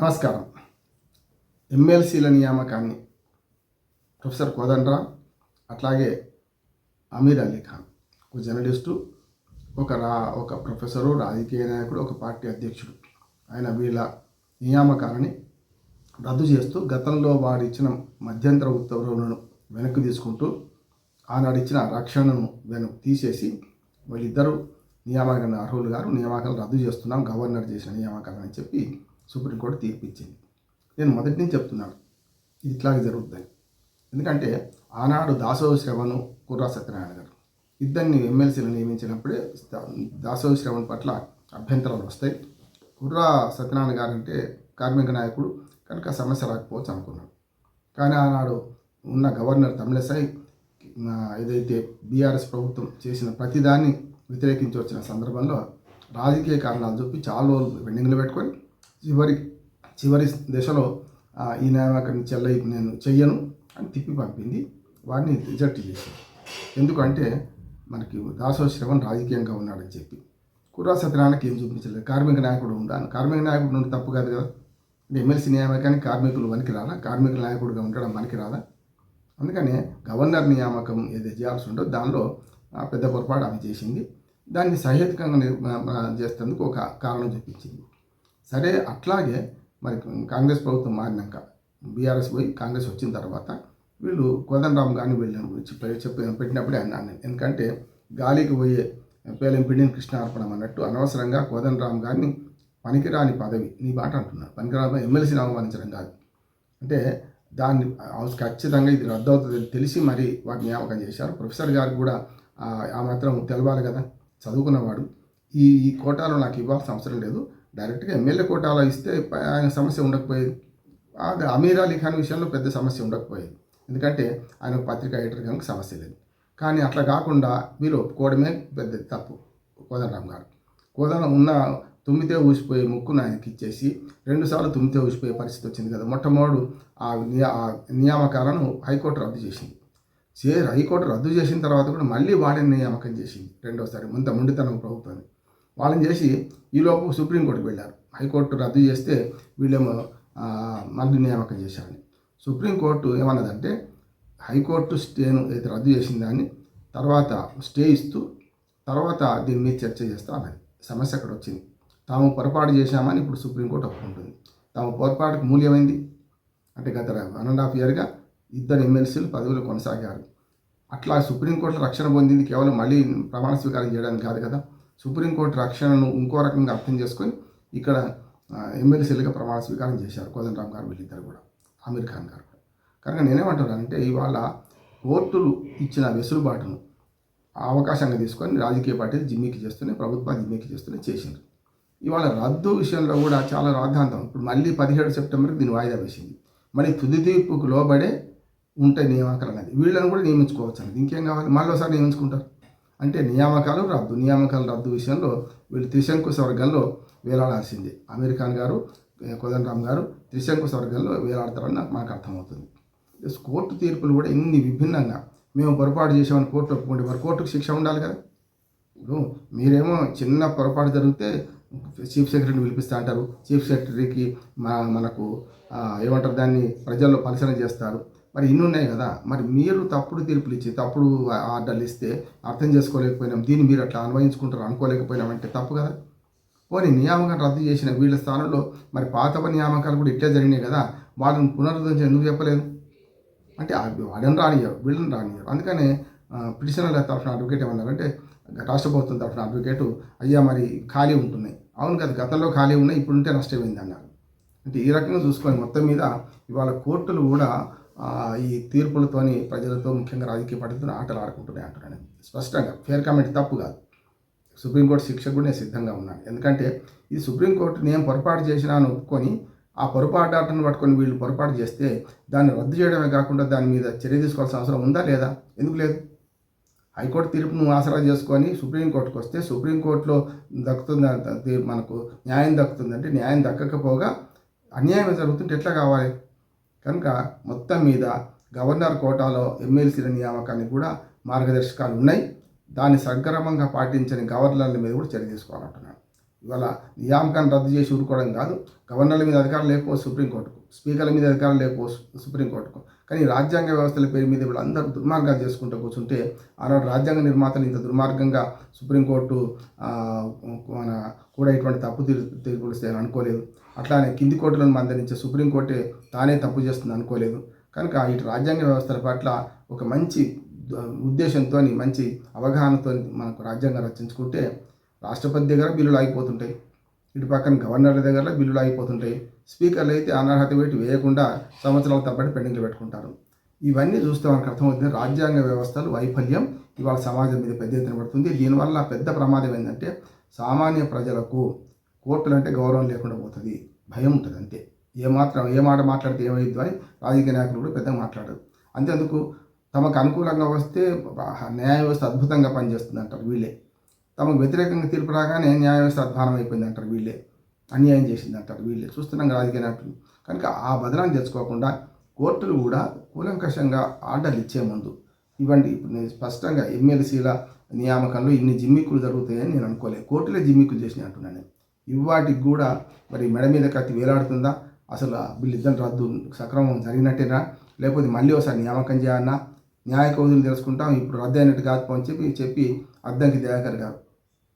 నమస్కారం. ఎమ్మెల్సీల నియామకాన్ని ప్రొఫెసర్ కోదండ్రా అట్లాగే అమీర్ అలీ ఖాన్ ఒక జర్నలిస్టు ఒక రా ఒక ప్రొఫెసరు రాజకీయ నాయకుడు ఒక పార్టీ అధ్యక్షుడు. ఆయన వీళ్ళ నియామకాలని రద్దు చేస్తూ గతంలో వారు ఇచ్చిన మధ్యంతర ఉత్తర్వులను వెనక్కి తీసుకుంటూ ఆనాడు ఇచ్చిన రక్షణను వెనక్కి తీసేసి వీళ్ళిద్దరూ నియామకాన్ని అర్హులు గారు. నియామకాలు రద్దు చేస్తున్నాం గవర్నర్ చేసిన నియామకాలని చెప్పి సుప్రీంకోర్టు తీర్పు ఇచ్చింది నేను మొదటి నుంచి చెప్తున్నాను ఇది ఇట్లాగే జరుగుతుంది ఎందుకంటే ఆనాడు దాసోహ శ్రవణ్ కుర్రా సత్యనారాయణ గారు ఇద్దరిని ఎమ్మెల్సీలు నియమించినప్పుడే దాసోహ శ్రవణ్ పట్ల అభ్యంతరాలు వస్తాయి. కుర్రా సత్యనారాయణ గారు అంటే కార్మిక నాయకుడు కనుక సమస్య రాకపోవచ్చు అనుకున్నాడు. కానీ ఆనాడు ఉన్న గవర్నర్ తమిళసై ఏదైతే బీఆర్ఎస్ ప్రభుత్వం చేసిన ప్రతిదాన్ని వ్యతిరేకించి వచ్చిన సందర్భంలో రాజకీయ కారణాలు చూపి చాలా రోజులు పెండింగ్లో పెట్టుకొని చివరి చివరి దశలో ఆ, ఈ నుంచి వెళ్ళి నేను చెయ్యను అని తిప్పి పంపింది. వాడిని రిజెక్ట్ చేసింది ఎందుకంటే మనకి దాసో శ్రవణ్ రాజకీయంగా ఉన్నాడని చెప్పి. కుర్రా సత్యనారాయణకి ఏం చూపించలేదు. కార్మిక నాయకుడు ఉండాలి. కార్మిక నాయకుడు నుండి తప్పు కాదు కదా. ఎమ్మెల్సీ నియామకానికి కార్మికులు వనికి రాదా కార్మిక నాయకుడిగా ఉండడం మనకి రాదా? అందుకనే గవర్నర్ నియామకం ఏదైతే చేయాల్సి ఉండో దానిలో పెద్ద పొరపాటు ఆమె చేసింది. దాన్ని సహేతుకంగా నిర్- చేసేందుకు ఒక కారణం చూపించింది. సరే అట్లాగే మరి కాంగ్రెస్ ప్రభుత్వం మారినాక బీఆర్ఎస్ పోయి కాంగ్రెస్ వచ్చిన తర్వాత వీళ్ళు కోదండరామ్ గారిని వీళ్ళని చెప్పి పెట్టినప్పుడే అన్నాను ఎందుకంటే గాలికి పోయే పేలం పిండిని కృష్ణార్పణం అన్నట్టు అనవసరంగా కోదండరామ్ గారిని పనికిరాని పదవి నీ మాట అంటున్నాను. పనికిరాని ఎమ్మెల్సీని అవమానించడం కాదు. అంటే దాన్ని ఖచ్చితంగా ఇది రద్దు అవుతుందని తెలిసి మరి వాటి నియామకం చేశారు. ప్రొఫెసర్ గారు కూడా ఆ మాత్రం తెలవాలి కదా చదువుకున్నవాడు. ఈ ఈ కోటాలో నాకు ఇవ్వాల్సిన అవసరం లేదు. డైరెక్ట్గా ఎమ్మెల్యే కోటాలో ఇస్తే ఆయన సమస్య ఉండకపోయేది. అమీర్ అలీ ఖాన్ విషయంలో పెద్ద సమస్య ఉండకపోయేది. ఎందుకంటే ఆయన పత్రిక పత్రికా ఎడిటర్ కనుక సమస్య లేదు. కానీ అట్లా కాకుండా వీళ్ళు ఒప్పుకోవడమే పెద్ద తప్పు కోదండరామ్ గారు. కోదండం ఉన్న తుమ్మితే ఊసిపోయే ముక్కును ఆయనకి ఇచ్చేసి రెండుసార్లు తుమ్మితే ఊసిపోయే పరిస్థితి వచ్చింది కదా. మొట్టమొదటి ఆ నియా ఆ నియామకాలను హైకోర్టు రద్దు చేసింది. చే హైకోర్టు రద్దు చేసిన తర్వాత కూడా మళ్ళీ వాడిని నియామకం చేసింది రెండోసారి. ముంత ముండితనం ప్రభుత్వాన్ని. వాళ్ళని చేసి ఈలోపు సుప్రీంకోర్టుకు వెళ్ళారు. హైకోర్టు రద్దు చేస్తే వీళ్ళేమో మళ్ళీ నియామకం చేశారని. సుప్రీంకోర్టు ఏమన్నదంటే హైకోర్టు స్టేను అయితే రద్దు చేసిన దాన్ని తర్వాత స్టే ఇస్తూ తర్వాత దీని మీద చర్చ చేస్తా అన్నది సమస్య అక్కడ వచ్చింది. తాము పొరపాటు చేశామని ఇప్పుడు సుప్రీంకోర్టు ఒప్పుకుంటుంది. తాము పొరపాటుకు మూల్యమైంది. అంటే గత వన్ అండ్ హాఫ్ ఇయర్గా ఇద్దరు ఎమ్మెల్సీలు పదవులు కొనసాగారు. అట్లా సుప్రీంకోర్టు రక్షణ పొందింది కేవలం మళ్ళీ ప్రమాణ స్వీకారం చేయడానికి కాదు కదా. సుప్రీంకోర్టు రక్షణను ఇంకో రకంగా అర్థం చేసుకొని ఇక్కడ ఎమ్మెల్సీలుగా ప్రమాణ స్వీకారం చేశారు కోదండరామ్ గారు వీళ్ళిద్దరు కూడా అమీర్ ఖాన్ గారు. కూడా కనుక నేనేమంటున్నానంటే ఇవాళ కోర్టులు ఇచ్చిన వెసులుబాటును ఆ అవకాశంగా తీసుకొని రాజకీయ పార్టీలు జిమ్మికి చేస్తూనే ప్రభుత్వాలు జిమ్మికి చేస్తూనే చేసింది ఇవాళ రద్దు విషయంలో కూడా చాలా రాద్ధాంతం. ఇప్పుడు మళ్ళీ పదిహేడు సెప్టెంబర్కి దీన్ని వాయిదా వేసింది. మళ్ళీ తుది తీర్పుకు లోబడే ఉంటాయి నియామకాలు అనేది వీళ్ళని కూడా నియమించుకోవచ్చు అనేది ఇంకేం కావాలి? మళ్ళీ ఒకసారి నియమించుకుంటారు. అంటే నియామకాలు రద్దు నియామకాలు రద్దు విషయంలో వీళ్ళు త్రిశంకు స్వర్గంలో వేలాడాల్సిందే అమీర్ ఖాన్ గారు ఏ, కోదండరామ్ గారు త్రిశంకు స్వర్గంలో వేలాడతారని నాకు మాకు అర్థమవుతుంది. కోర్టు తీర్పులు కూడా ఇన్ని విభిన్నంగా మేము పొరపాటు చేసామని కోర్టు ఒప్పుకుంటే మరి కోర్టుకు శిక్ష ఉండాలి కదా. ఇప్పుడు మీరేమో చిన్న పొరపాటు జరిగితే చీఫ్ సెక్రటరీని పిలిపిస్తా అంటారు. చీఫ్ సెక్రటరీకి మా మనకు ఏమంటారు దాన్ని ప్రజల్లో పరిశీలన చేస్తారు. మరి ఇన్ని ఉన్నాయి కదా మరి మీరు తప్పుడు తీర్పులు ఇచ్చి తప్పుడు ఆర్డర్లు ఇస్తే అర్థం చేసుకోలేకపోయినాం దీన్ని మీరు అట్లా అన్వయించుకుంటారు అనుకోలేకపోయినామంటే తప్పు కదా. పోనీ నియామకాలు రద్దు చేసిన వీళ్ళ స్థానంలో మరి పాత నియామకాలు కూడా ఇట్లే జరిగినాయి కదా వాళ్ళని పునరుద్ధరించి ఎందుకు చెప్పలేదు? అంటే వాళ్ళని రానియరు వీళ్ళని రానియరు అందుకనే పిటిషనర్ల తరఫున అడ్వకేట్ ఏమన్నారంటే రాష్ట్ర ప్రభుత్వం తరఫున అడ్వకేటు అయ్యా మరి ఖాళీ ఉంటున్నాయి. అవును కదా గతంలో ఖాళీ ఉన్నాయి ఇప్పుడుంటే నష్టమైంది అన్నారు. అంటే ఈ రకంగా చూసుకొని మొత్తం మీద ఇవాళ కోర్టులు కూడా ఈ తీర్పులతోని ప్రజలతో ముఖ్యంగా రాజకీయ పార్టీతో ఆటలు ఆడుకుంటున్నాయి అంటున్నాను. స్పష్టంగా ఫేర్ కామెంట్ తప్పు కాదు. సుప్రీంకోర్టు శిక్ష కూడా నేను సిద్ధంగా ఉన్నాను. ఎందుకంటే ఇది సుప్రీంకోర్టు నేను పొరపాటు చేసినా అని ఒప్పుకొని ఆ పొరపాటు ఆటను పట్టుకొని వీళ్ళు పొరపాటు చేస్తే దాన్ని రద్దు చేయడమే కాకుండా దాని మీద చర్య తీసుకోవాల్సిన అవసరం ఉందా లేదా? ఎందుకు లేదు? హైకోర్టు తీర్పును ఆసరా చేసుకొని సుప్రీంకోర్టుకు వస్తే సుప్రీంకోర్టులో దక్కుతుంది మనకు న్యాయం దక్కుతుందంటే న్యాయం దక్కకపోగా అన్యాయం జరుగుతుంటే ఎట్లా కావాలి? కనుక మొత్తం మీద గవర్నర్ కోటాలో ఎమ్మెల్సీల నియామకాన్ని కూడా మార్గదర్శకాలు ఉన్నాయి దాన్ని సక్రమంగా పాటించని గవర్నర్ల మీద కూడా చర్య తీసుకోవాలంటున్నాను ఇవాళ నియామకాన్ని రద్దు చేసి ఊరుకోవడం కాదు గవర్నర్ల మీద అధికారం లేకపోవచ్చు సుప్రీంకోర్టుకు స్పీకర్ల మీద అధికారం లేకపోవచ్చు సుప్రీంకోర్టుకు కానీ రాజ్యాంగ వ్యవస్థల పేరు మీద వీళ్ళందరూ దుర్మార్గాలు చేసుకుంటూ కూర్చుంటే ఆనాడు రాజ్యాంగ నిర్మాతలు ఇంత దుర్మార్గంగా సుప్రీంకోర్టు మన కూడా ఇటువంటి తప్పు తీర్పు తీర్పులు అనుకోలేదు అట్లానే కింది కోర్టులను మందలించే సుప్రీంకోర్టు తానే తప్పు చేస్తుంది అనుకోలేదు. కనుక ఇటు రాజ్యాంగ వ్యవస్థల పట్ల ఒక మంచి ఉద్దేశంతో మంచి అవగాహనతో మనకు రాజ్యాంగం రచించుకుంటే రాష్ట్రపతి దగ్గర బిల్లులు ఆగిపోతుంటాయి. ఇటు పక్కన గవర్నర్ల దగ్గర బిల్లులు ఆగిపోతుంటాయి. స్పీకర్లు అయితే అనర్హత పెట్టి వేయకుండా సంవత్సరాల తప్పటి పెండింగ్లు పెట్టుకుంటారు. ఇవన్నీ చూస్తే మనకు అర్థమవుతుంది రాజ్యాంగ వ్యవస్థలు వైఫల్యం ఇవాళ సమాజం మీద పెద్ద ఎత్తున పడుతుంది. దీనివల్ల పెద్ద ప్రమాదం ఏంటంటే సామాన్య ప్రజలకు ఓట్లు అంటే గౌరవం లేకుండా పోతుంది. భయం ఉంటుంది అంతే. ఏమాత్రం ఏ మాట మాట్లాడితే ఏమైంది అని రాజకీయ నాయకులు కూడా పెద్దగా మాట్లాడరు. అంతేందుకు తమకు అనుకూలంగా వస్తే న్యాయ వ్యవస్థ అద్భుతంగా పనిచేస్తుంది అంటారు వీళ్ళే. తమకు వ్యతిరేకంగా తీర్పు రాగానే న్యాయ వ్యవస్థ అధ్వానం అయిపోయింది అంటారు వీళ్ళే. అన్యాయం చేసింది అంటారు వీళ్ళే. చూస్తున్నాం రాజకీయ నాయకులు. కనుక ఆ బదనాన్ని తెచ్చుకోకుండా కోర్టులు కూడా కూలంకషంగా ఆర్డర్లు ఇచ్చే ముందు ఇవ్వండి. ఇప్పుడు నేను స్పష్టంగా ఎమ్మెల్సీల నియామకంలో ఇన్ని జిమ్మిక్కులు జరుగుతాయని నేను అనుకోలేదు. కోర్టులే జిమ్మిక్కులు చేసినాయి అంటున్నాను నేను. ఇవాటికి కూడా మరి మెడ మీద కత్తి వేలాడుతుందా? అసలు ఆ వీళ్ళిద్దరు రద్దు సక్రమం జరిగినట్టేనా? లేకపోతే మళ్ళీ ఒకసారి నియామకం చేయాలన్నా? న్యాయ కౌదులు తెలుసుకుంటాం ఇప్పుడు రద్దు అయినట్టు కాదు అని చెప్పి చెప్పి అద్దంకి దయాకర్ గారు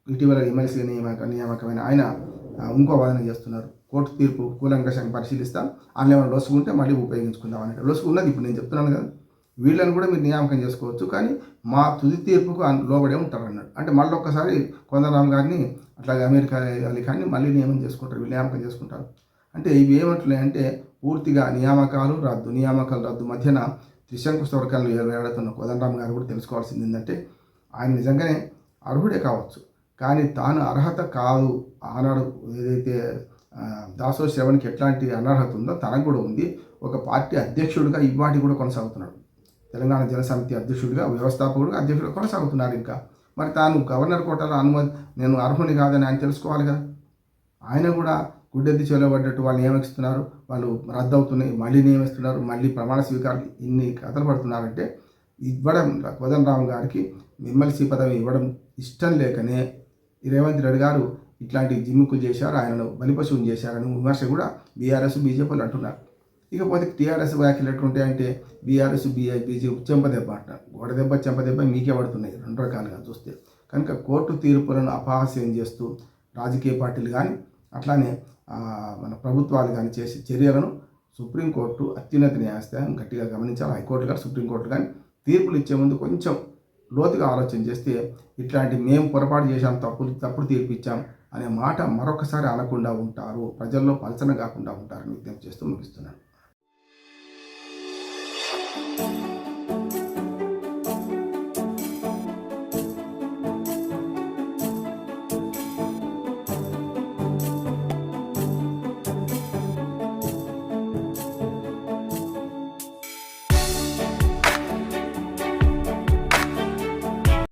ఇటీవల ఎమ్మెల్సీ నియామక నియామకమైన ఆయన ఇంకో వాదన చేస్తున్నారు. కోర్టు తీర్పు కూలంకషంగా పరిశీలిస్తాం అందులో ఏమైనా లొసుకుంటే మళ్ళీ ఉపయోగించుకుందాం అంటే లొసుకున్నది ఇప్పుడు నేను చెప్తున్నాను కదా. వీళ్ళని కూడా మీరు నియామకం చేసుకోవచ్చు కానీ మా తుది తీర్పుకు లోబడే ఉంటారు అన్నాడు అంటే మళ్ళీ ఒక్కసారి కొందరామ్ గారిని అట్లాగే అమెరికా అలీ కానీ మళ్ళీ నియమం చేసుకుంటారు వీళ్ళు నియామకం చేసుకుంటారు. అంటే ఇవి ఏమంటున్నాయంటే పూర్తిగా నియామకాలు రద్దు నియామకాలు రద్దు మధ్యన త్రిశంకు స్తవరకాలు కోదండరామ్ గారు కూడా తెలుసుకోవాల్సింది ఏంటంటే ఆయన నిజంగానే అర్హుడే కావచ్చు. కానీ తాను అర్హత కాదు ఆనాడు ఏదైతే దాసో శ్రవణ్కి ఎట్లాంటి అనర్హత ఉందో తనకు కూడా ఉంది. ఒక పార్టీ అధ్యక్షుడిగా ఇవాటి కూడా కొనసాగుతున్నాడు. తెలంగాణ జనసమితి అధ్యక్షుడిగా వ్యవస్థాపకుడిగా అధ్యక్షుడు కొనసాగుతున్నారు ఇంకా. మరి తాను గవర్నర్ కోటలో అనుమతి నేను అర్హుని కాదని ఆయన తెలుసుకోవాలి కదా ఆయన కూడా గుడ్డెత్తి చెలబడ్డట్టు వాళ్ళు నియమిస్తున్నారు. వాళ్ళు రద్దు అవుతున్నాయి మళ్ళీ నియమిస్తున్నారు. మళ్ళీ ప్రమాణ స్వీకారం ఇన్ని కథలు పడుతున్నారంటే ఇవ్వడం కోదండరామ్ గారికి ఎమ్మెల్సీ పదవి ఇవ్వడం ఇష్టం లేకనే రేవంత్ రెడ్డి గారు ఇట్లాంటి జిమ్ముకులు చేశారు. ఆయనను బలిపశువుని చేశారని విమర్శ కూడా బీఆర్ఎస్ బీజేపీలు అంటున్నారు. ఇకపోతే టీఆర్ఎస్ వ్యాఖ్యలు ఎట్లుంటాయంటే బీఆర్ఎస్ బీఐ బీజేపీ చెంపదెబ్బ అంటారు గోడ దెబ్బ చెంపదెబ్బ మీకే పడుతున్నాయి రెండు రకాలుగా చూస్తే. కనుక కోర్టు తీర్పులను అపహాస్యం చేస్తూ రాజకీయ పార్టీలు కానీ అట్లానే మన ప్రభుత్వాలు కానీ చేసే చర్యలను సుప్రీంకోర్టు అత్యున్నత న్యాయస్థానం గట్టిగా గమనించాలి. హైకోర్టు కానీ సుప్రీంకోర్టు కానీ తీర్పులు ఇచ్చే ముందు కొంచెం లోతుగా ఆలోచన చేస్తే ఇట్లాంటి మేము పొరపాటు చేశాం తప్పులు తప్పుడు తీర్పు ఇచ్చాం అనే మాట మరొకసారి అనకుండా ఉంటారు. ప్రజల్లో పలచన కాకుండా ఉంటారని విజ్ఞప్తి చేస్తూ ముగిస్తున్నాను. you